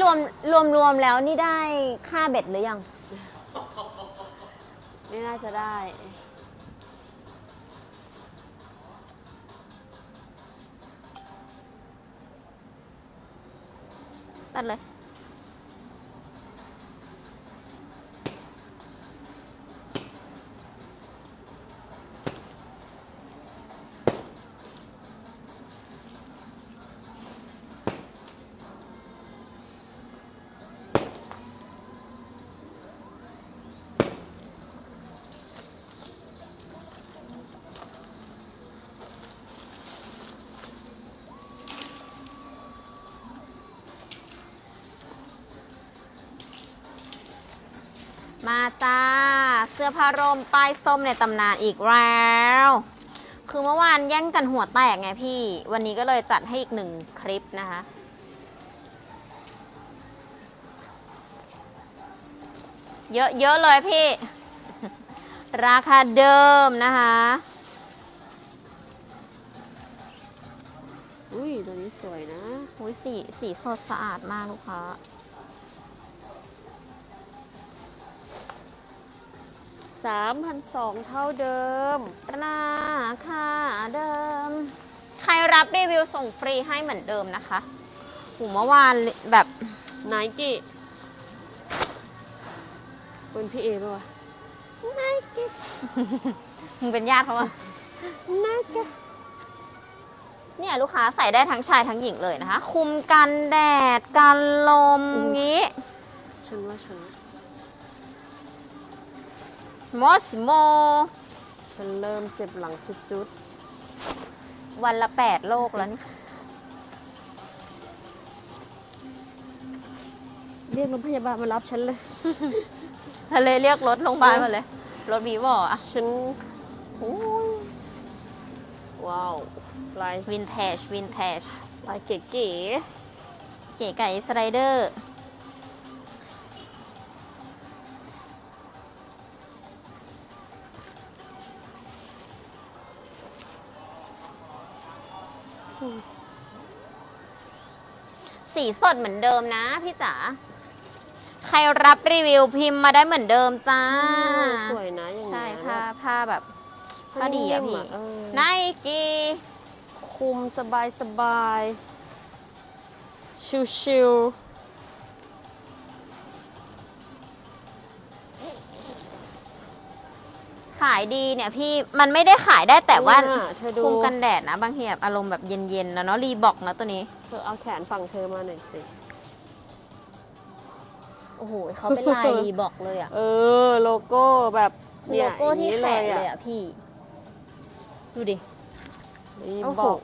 รวมรวมรวมแล้วนี่ได้ค่าเบ็ดหรือยัง ไม่น่าจะได้ ตัดเลย มาจ้า เสื้อผ้ารมป้ายส้มในตำนานอีกแล้ว คือเมื่อวานแย่งกันหัวแตกไงพี่ วันนี้ก็เลยจัดให้อีกหนึ่งคลิปนะคะ เยอะเยอะเลยพี่ ราคาเดิมนะคะ อุ้ยตัวนี้สวยนะอุ้ยสีสีสดสะอาดมากลูกค้า 3,200 เท่าเดิม ราคาเดิม ใครรับรีวิวส่งฟรีให้เหมือนเดิมนะคะหูเมื่อวานแบบไนกี้เป็นพี่เอป่ะวะไนกี้มึงเป็นญาติเขาปะไนกี้เนี่ยลูกค้าใส่ได้ทั้งชายทั้งหญิงเลยนะคะ คุมกันแดด กันลมงี้ ฉันว่าฉัน มอสโม ฉันเริ่มเจ็บหลังจุดวันละแปดโลกแล้วนี่ๆเรียกรถพยาบาลมารับฉันเลย ทะเลเรียกรถโรงพยาบาลมาเลย รถวีวออะฉันโอ้ยว้าวลายวินเทจวินเทจลายเก๋เก๋ไก่สไลเดอร์ สีสดเหมือนเดิมนะพี่จ๋า ใครรับรีวิวพิมพ์มาได้เหมือนเดิมจ้าๆสวยนะอย่างใช่เงี้ยผ้าผ้าแบบผ้าดีอะพี่เออไนกี้คุมสบายสบายชิวชิ ขายดีเนี่ยพี่มันไม่ได้ขายได้ๆแต่ว่าเนี่ยเธอดู คุมกันแดดนะ บางทีแบบอารมณ์แบบเย็นๆนะเนาะรีบอกนะตัวนี้ เธอเอาแขนฝั่งเธอมาหน่อยสิ โอ้โหเขาเป็นลาย รีบอกเลยอะ เออ โลโก้แบบโลโก้ที่แขนอเลยย่างนี้อะพี่ ดูดิรีโอ้บโหอก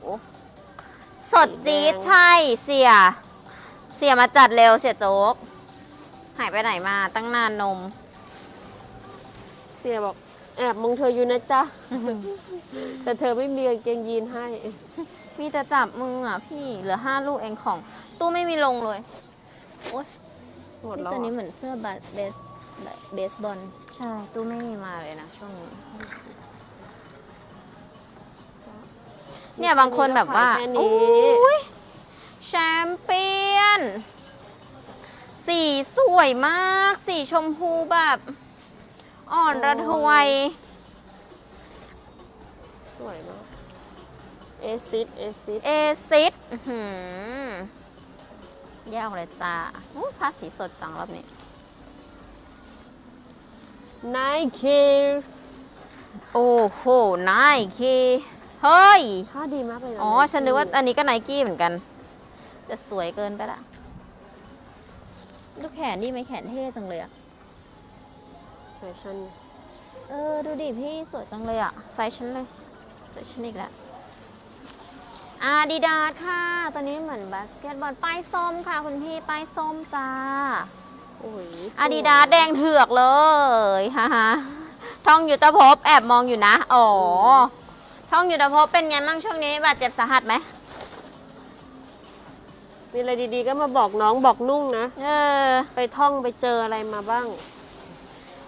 สดจี๊ดใช่เสีย เสียมาจัดเร็วเสียโจ๊ก หายไปไหนมาตั้งนานนม เสียบอก แอบมองเธออยู่นะจ๊ะ แต่เธอไม่มีกางเกงยีนให้ มีแต่จับมืออะพี่เหลือห้าลูกเองของ ตู้ไม่มีลงเลยโอ๊ยหมดนี่แล้วตัวนี้เหรอเหมือนเสื้อบาสเบสเบสบอลใช่ ตู้ไม่มีมาเลยนะช่วงนี้เนี่ยบางคนแบบว่าแค่โอ้นี้ยแชมเปี้ยน สีสวยมาก สีชมพูแบบ อ่อนระทวย สวยมาก เอซิดเอซิดเอซิดอื้อหือแยกออกเลยจ้าอู้ผ้าสีสดจังรอบนี้ไนกี้โอ้โหไนกี้เฮ้ย ผ้าดีมากเลยนะอ๋อ ฉันนึกว่าอันนี้ก็ไนกี้เหมือนกัน จะสวยเกินไปละ ดูแขนดิไหมแขนเท่จังเลยอะ แฟชั่น เออ ดูดิพี่สวยจังเลยอะไซส์ฉันเลยใส่ฉันอีกแล้วอาดิดาสค่ะตอนนี้เหมือนบาสเกตบอลป้ายส้มค่ะ คุณพี่ป้ายส้มจ้าโอ้ยสวยอาดิดาสแดงเถือกเลยฮ่าฮ่าท่องยุทธภพแอบมองอยู่นะ อ๋อ ท่องยุทธภพเป็นไงบ้างช่วงนี้บาดเจ็บสาหัสไหมมีอะไรดีๆก็มาบอกน้องบอกนุ่งนะ เออ ไปท่องไปเจออะไรมาบ้าง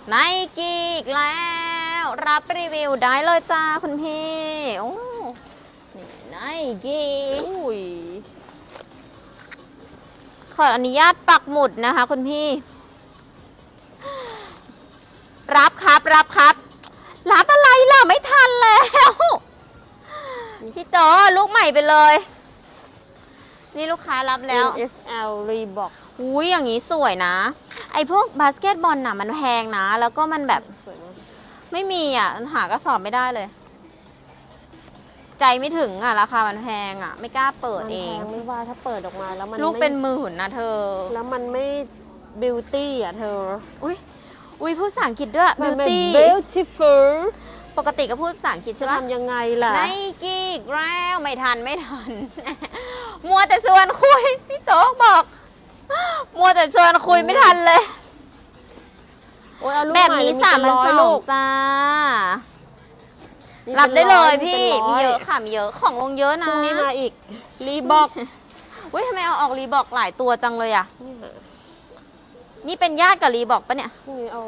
ไนกี้อีกแล้ว รับรีวิวได้เลยจ้าคุณพี่โอ้นี่ไนกี้อุ้ยขขออนุญาตปักหมุดนะคะคุณพี่ รับครับรับครับ รับอะไรล่ะ ไม่ทันแล้ว พี่จอลูกใหม่ไปเลย นี่ลูกค้ารับแล้ว NSL Reebok อุ้ยอย่างนี้สวยนะ ไอพวกบาสเกตบอลน่ะมันแพงนะ แล้วก็มันแบบสวยมากไม่มีอะหากระสอบไม่ได้เลย ใจไม่ถึงอะราคามันแพงอะ ไม่กล้าเปิดเองมันแพไม่ว่าถ้าเปิดออกมาแล้วมันลูกไม่เป็นหมื่นนะเธอ แล้วมันไม่บิวตี้อะเธอ อุ้ยอุ้ยพูดภาษาอังกฤษด้วย มันไม่ beauty beautiful ปกติก็พูดภาษาอังกฤษจะใช่ปะ ทำยังไงล่ะ ไนกี้อีกแล้วไม่ทันไม่ทัน มัวแต่ชวนคุย พี่โจ๊กบอก มัวแต่ชวนคุยไม่ทันเลย โอ้ยเอาลูกแบบใหม่นี้มีสามเป็พันร้อยสอลูงกจ้ามีรับได้ป็นเลร้ยมีพี่ป็นร้มีเยอะค่ะ มีเยอะ ของลงเยอะพนะรุ่งนี้มาอีก Reebok อุ้ยทำไมเอาออกรีบอกหลายตัวจังเลยอะเนี่ยนี่เป็นญาติกับรีบอกปะเนี่ย พรุ่งนี้เอา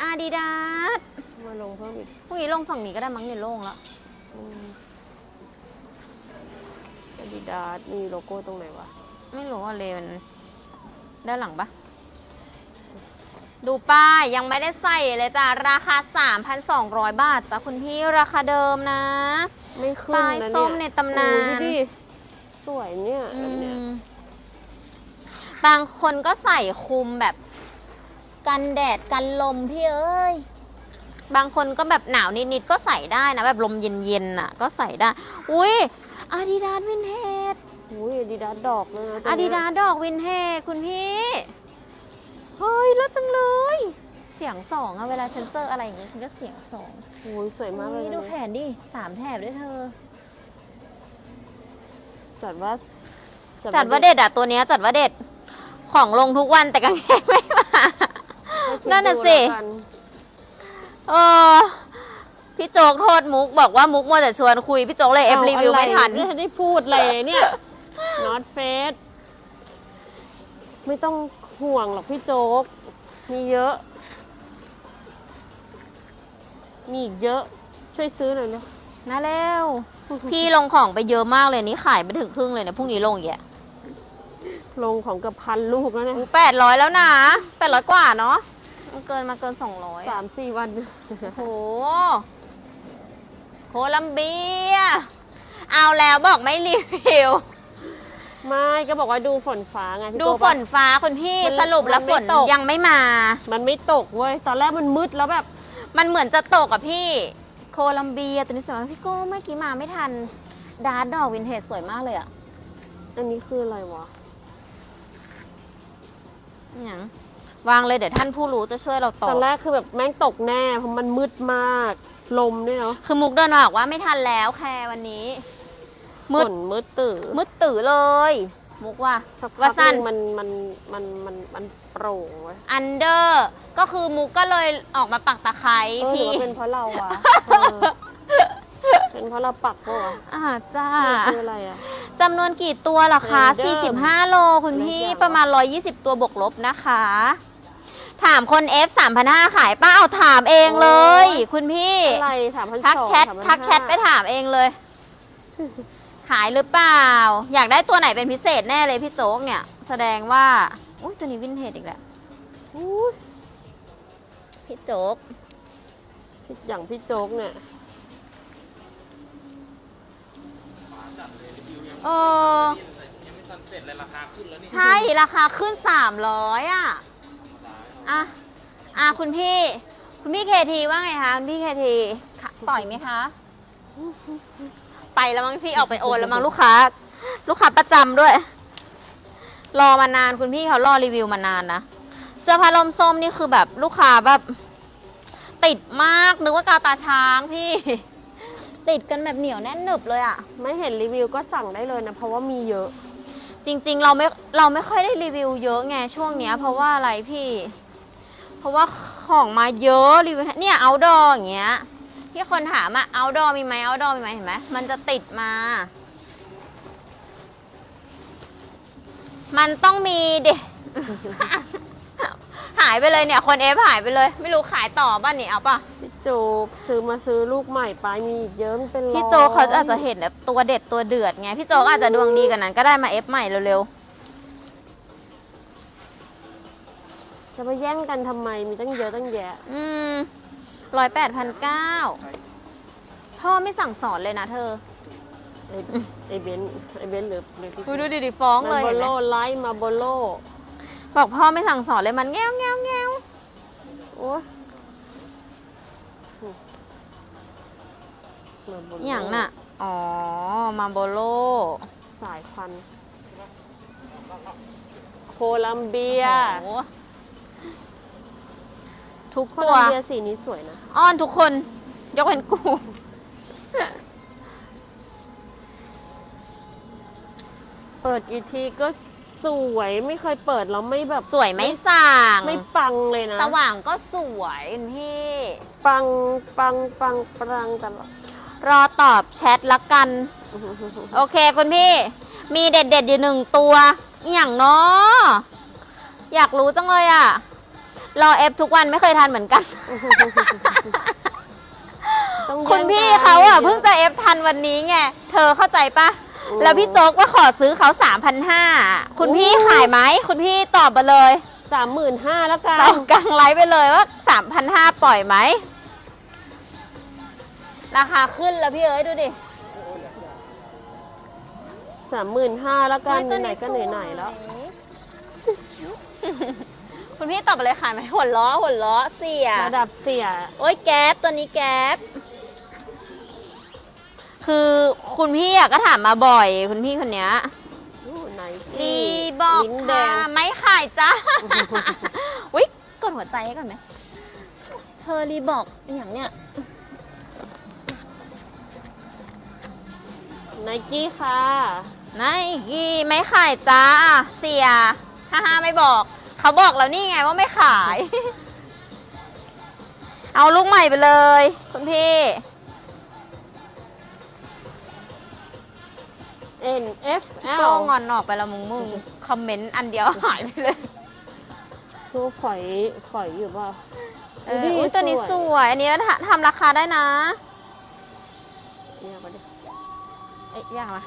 อาดิดาสมาลงเพิ่มอีกพรุ่งนี้ลงฝั่งนี้ก็ได้มั้งเนี่ยโล่งแล้ว อาดิดาสมีโลโก้ตรงไหนวะ ไม่รู้ว่าเลมัน ด้านหลังปะดูป้ายยังไม่ได้ใส่เลยจ้ะ ราคา 3,200 บาทจ้ะคุณพี่ราคาเดิมนะ ไม่ขึ้นปลายนะส้เนี่ยมในตำนาน โอ้ยดูดิสวยเนี่ยอืแบบเนี้ยมบางคนก็ใส่คุมแบบกันแดดกันลมพี่เอ้ย บางคนก็แบบหนาวนิดๆก็ใส่ได้นะ แบบลมเย็นๆน่ะ ก็ใส่ได้ อุ้ยอาดิดาสวินเทจ อุ้ยอาดิดาสดอกเลยนะตัวอาเนี้ดิยดาดอกวินเทจคุณพี่ เฮ้ยรถจังเลย เสียงสองอะเวลาฉันเจออะไรอย่างงี้ฉันก็เสียงสองโอ้ยสวยมากเลยนี่นะดูแขนดิสามแถบด้วยเธอ จัดว่า จัดว่าเด็ดอะตัวเนี้ยจัดว่าเด็ดของลงทุกวันแต่กางเกงไม่มาให้คิดนั่นน่ะดูสิแล้วกันเออพี่โจ๊กโทษมุกบอกว่ามุกมัวแต่ชวนคุย พี่โจ๊กเลยเอฟรีวิวไม่ทันเอาอะไรได้พูดเลยเนี่ย not face ไม่ต้องห่วงหรอกพี่โจ๊ก มีเยอะ มีอีกเยอะ ช่วยซื้อหน่อยเลยนะเร็ว พี่ลงของไปเยอะมากเลยนี่ขายไปถึงครึ่งเลยเนี่ยพรุ่งนี้ลงอีกอะลงของเกับพันลูกแล้วเนี่ยแปดร้อยแล้วนะแปดร้อยกว่าเนาะมันเกินมาเกินสองร้อยสามสี่วันโหโคลัมเบีย เอาแล้วบอกไม่รีวิว ไม่ก็บอกว่าดูฝนฟ้าไงพี่ดูโก้ฝปะนฟ้าคุณพี่มันสรุปแล้วมันฝไม่นตก ยังไม่มา มันไม่ตกเว้ยตอนแรกมันมืดแล้วแบบ มันเหมือนจะตกอะพี่ โคลัมเบียตัวนี้สวยมากพี่โก้เมื่อกี้มาไม่ทัน ดาร์ดดอกวินเทจสวยมากเลยอะอันนี้คืออะไรวะอหย่างวางเลยเดี๋ยวท่านผู้รู้จะช่วยเราตตออบนแรกคือแบบแม่งตกแน่เพราะมันมืดมาก ลมด้วยเนาะคือมุกเดินมาบอกว่าไม่ทันแล้วแคร์วันนี้ มืฝดนมืดตื่อมืดตื่อเลย มุกว่าสักพัว่ากสั้น หงมันมันมันมันมันโปร่งเว้ยอันเดอร์ก็คือมุกก็เลยออกมาปักตะไคร้เออหรือพี่ว่าเป็นเพราะเราวะเออเป็นเพราะเราปักปะวะอ่าจ้าคืออะไรอะจำนวนกี่ตัวล่ะคะเหมือนเดิม45 โลคุณพี่เหมือนเดิมประมาณ 120 ตัวบวกลบนะคะ ถามคน F 3,500ขายป้าเอาถามเองเลยคุณพี่ อะไรสามพันทักสองแชททักแชทไปถามเองเลย ขายหรือเปล่า อยากได้ตัวไหนเป็นพิเศษแน่เลยพี่โจ๊กเนี่ย แสดงว่าอุ้ยตัวนี้วินเทจอีกแล้วอุ๊ยพี่โจ๊กอย่างพี่โจ๊กเนี่ยเออใช่ราคาขึ้น 300อะอะอะคุณพี่ คุณพี่เคทีว่าไงคะ คุณพี่เคทีปล่อยไหมคะ ไปแล้วมั้งพี่ออกไปโอนแล้วมั้งลูกค้า ลูกค้าประจำด้วย รอมานานคุณพี่เขารอรีวิวมานานนะเสื้อผ้าลมส้มนี่คือแบบลูกค้าแบบติดมากนึกว่ากาวตาช้างพี่ ติดกันแบบเหนียวแน่นหนึบเลยอะไม่เห็นรีวิวก็สั่งได้เลยนะเพราะว่ามีเยอะ จริง ๆ เราไม่เราไม่ค่อยได้รีวิวเยอะไงช่วงเนี้ย เพราะว่าอะไรพี่ เพราะว่าของมาเยอะรีวิวเนี่ยเอาดออย่างเงี้ย ที่คนถามอะเอาดอมีไหมเอาดอมีไหมเห็นไหมมันจะติดมา มันต้องมีเด็หายไปเลยเนี่ย คนเอฟหายไปเลย ไม่รู้ขายต่อบ้านนี่เอาป่ะพี่โจ๊กซื้อมาซื้อลูกใหม่ไปมีอีกเยอะมันเป็นร้อยพี่โจกเขาอาจจะเห็นแบบตัวเด็ดตัวเดือดไง พี่โจกอาจจะดวงดีกันนั้นก็ได้มาเอฟใหม่เร็วจะมาแย่งกันทำไมมีตั้งเยอะตั้งแยะอืม ร้อยแปดพันเก้าพ่อไม่สั่งสอนเลยนะเธอ ไอ้ไอ้เบนซ์ไอ้เบนซ์หรือหรือพี่ดูดูดิดิฟ้องมาเลยโบเห็นไหโลมไลท์มาโบโลบอกพ่อไม่สั่งสอนเลยมันแง้วแง้วแง้วโอ้ยมาโบโลอหย่างน่ะ อ๋อ มาโบโล สายพันธุ์โคลัมเบีย โอ้โห ทุกโคตัวลัมเบียสีนี้สวยนะ อ้อนทุกคน ยกเว้นกู เปิดกี่ทีก็สวยไม่เคยเปิดแล้วไม่แบบสวยไม่สั่งไม่ปังเลยนะ สว่างก็สวยคุณพี่ ปังปังปังปังตลอดรอตอบแชทละกัน โอเคคุณพี่ มีเด็ดเด็ดๆอยู่หนึ่งตัวอหย่างเนาะอยากรู้จังเลยอะ รอเอฟทุกวันไม่เคยทันเหมือนกัน ต้องแย่งคุณพี่กันเขาอะเพิ่งจะเอฟทันวันนี้ไง เธอเข้าใจปะอืมแล้วพี่โจ๊กก็ขอซื้อเขาสามพันห้าคุณพี่โอ้ขายไหม คุณพี่ตอบมาเลยสามหมื่นห้าแล้วกัตอน บกลางไลฟ์ไปเลยว่าสามพันห้าปล่อยไหม ราคาขึ้นแล้วพี่เอ้ยดูดิ สามหมื่นห้าแล้วกันโอ้ยตัวไหนๆก็สวยไหนๆแล้ว คุณพี่ตอบไปเลยขายไหมหัวล้อหัวล้อเสียระดับเสีย โอ้ยแก๊ปตัวนี้แก๊ปคือคุณพี่อะก็ถามมาบ่อย คุณพี่คนเนี้ยไหนรีบอกลิ้นแดค่ะง ไม่ขายจ้าวิกดหัวใจให้ก่อนไหมเธอรีบอกอหย่างเนี้ย ไนกี้ค่ะไนกี้ไม่ขายจ้า เสีย ฮ่าฮ่าไม่บอก เขาบอกแล้วนี่ไงว่าไม่ขาย เอาลูกใหม่ไปเลย คุณพี่ N F โจ L งอนออกไปแล้วมึงมึงคอมเมนต์อันเดียวหายไปเลย ตัวฝอยฝอยอยู่ป่ะเออดูดิอุ๊ยตัวนี้สวยสวยอันนี้ทำทำราคาได้นะ เนี่ยมาดิเอ๊ะยากมา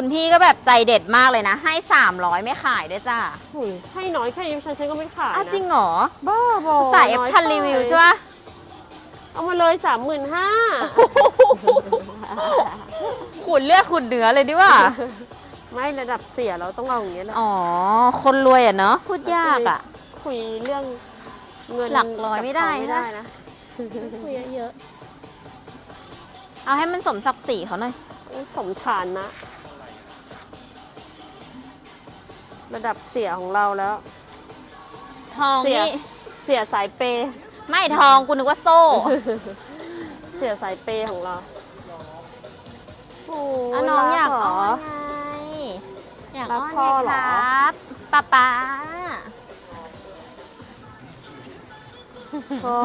คุณพี่ก็แบบใจเด็ดมากเลยนะ ให้ 300 ไม่ขายด้วยจ้าหุยให้น้อยแค่นี้ฉันฉันก็ไม่ขายอ้าวนะจริงเหรอบ้าบอสายเอฟน้ทันรีวิวใช่ปะเอามาเลยสามหมื่นห้าขุนเลือดขุนเนื้อเลยดิว่า ไม่ระดับเสียเราต้องเอาอย่างเงี้ยแหละอ๋อ คนรวยอะเนาะพูดยากอะ คุยเรื่องเงินหลักร้อยไม่ได้กับเขาไม่ได้นะนะคุยเยอะๆเอาให้มันสมศักดิ์ศรีเขาหน่อยสมฐานนะ ระดับเสียของเราแล้ว ทองเสียนี่ เสียสายเปย์ไม่ทองกูนึกว่าโซ่ เสียสายเปย์ของเราโอ้อะน้องอยากรัเหร อ้อนไงอยากรัอ้กอนพ่อไงเหรคอรับป๊าป๊าพ่อ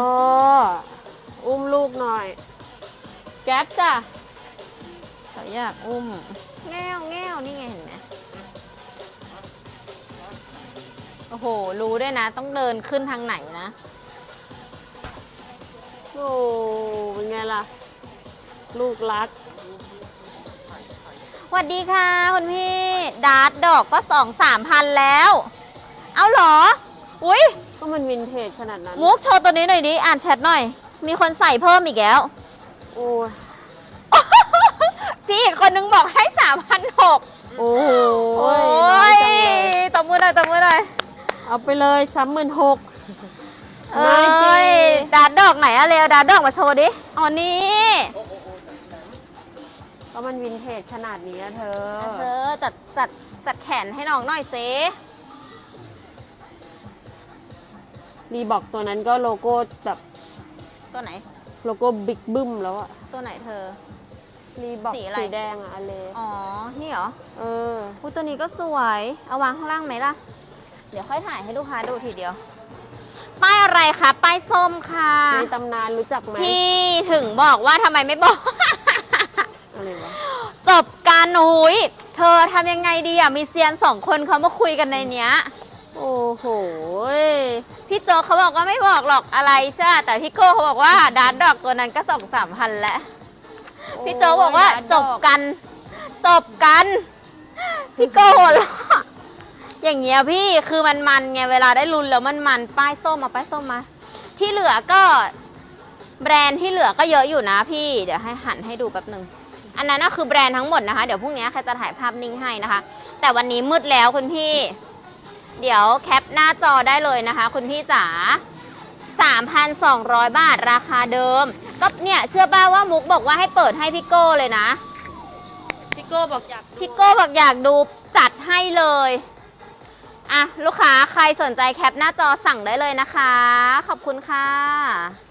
อุ้มลูกหน่อย แก๊ปจ้ะเขาอยากอุ้มแง่วแง่วนี่ไงเห็นไหม โอ้โห รู้ด้วยนะ ต้องเดินขึ้นทางไหนนะ โอ้เป็นไงล่ะ ลูกรักสวัสดีค่ะคุณพี่ ดาร์ดดอกก็สองสามพันแล้ว เอาเหรอ อุ้ยก็มันวินเทจขนาดนั้น มุกโชว์ตัวนี้หน่อยดิ อ่านแชทหน่อย มีคนใส่เพิ่มอีกแล้ว โอ้ยพี่อีกคนนึงบอกให้สามพันหกโอ้โหโอ้น้อยยจังเลย ตบมือหน่อยตบมือหน่อย เอาไปเลยสามหมื่นหกเอ้ยดาร์ดดอกไหนอะเร็วดาร์ดดอกมาโชว์ดิอ๋อนี่ก็มันวินเทจขนาดนี้อะเธอเธอจัดจัดจัดแขนให้น้องหน่อยสิรีบอกตัวนั้นก็โลโก้แบบตัวไหน โลโก้บิ๊กบึ้มแล้วอะตัวไหนเธอรีบอกสีอะไรสีแดงอะอเลอ๋อ นี่เหรอ เอออุ้ยตัวนี้ก็สวย เอาวางข้างล่างไหมล่ะ เดี๋ยวค่อยถ่ายให้ลูกค้าดูทีเดียว ป้ายอะไรคะ ป้ายส้มค่ะ ในตำนานรู้จักไหมพี่ถึงบอกว่าทำไมไม่บอก อะไรวะ จบการหุยเธอทำยังไงดีอะ มีเซียนสองคนเขามาคุยกันในเนี้ย โอ้โหพี่โจกเขาบอกว่าไม่บอกหรอกอะไรจ้าแต่พี่โก้เขาบอกว่าดาร์ดดอกตัวนั้นก็สองสามพันแล้ว พี่โจกบอกว่าจบกัน จบกัน พี่โกหัวเราะ อย่างเงี้ยพี่คือมันมันไงเวลาได้รุนแล้วมันมันป้ายส้มมาป้ายส้มมา ที่เหลือก็แบรนด์ที่เหลือก็เยอะอยู่นะพี่เดี๋ยวให้หันให้ดูแป๊บหนึ่งอันนั้นก็คือแบรนด์ทั้งหมดนะคะเดี๋ยวพรุ่งนี้ใครจะถ่ายภาพนิ่งให้นะคะ แต่วันนี้มืดแล้วคุณพี่ เดี๋ยวแคปหน้าจอได้เลยนะคะ คุณพี่จ๋า3,200 บาทราคาเดิม ก็เนี่ยเชื่อป้าว่ามุกบอกว่าให้เปิดให้พี่โก้เลยนะพี่โก้บอกอยากดูพี่โก้บอกอยากดูจัดให้เลย อะลูกค้าใครสนใจแคปหน้าจอสั่งได้เลยนะคะ ขอบคุณค่ะ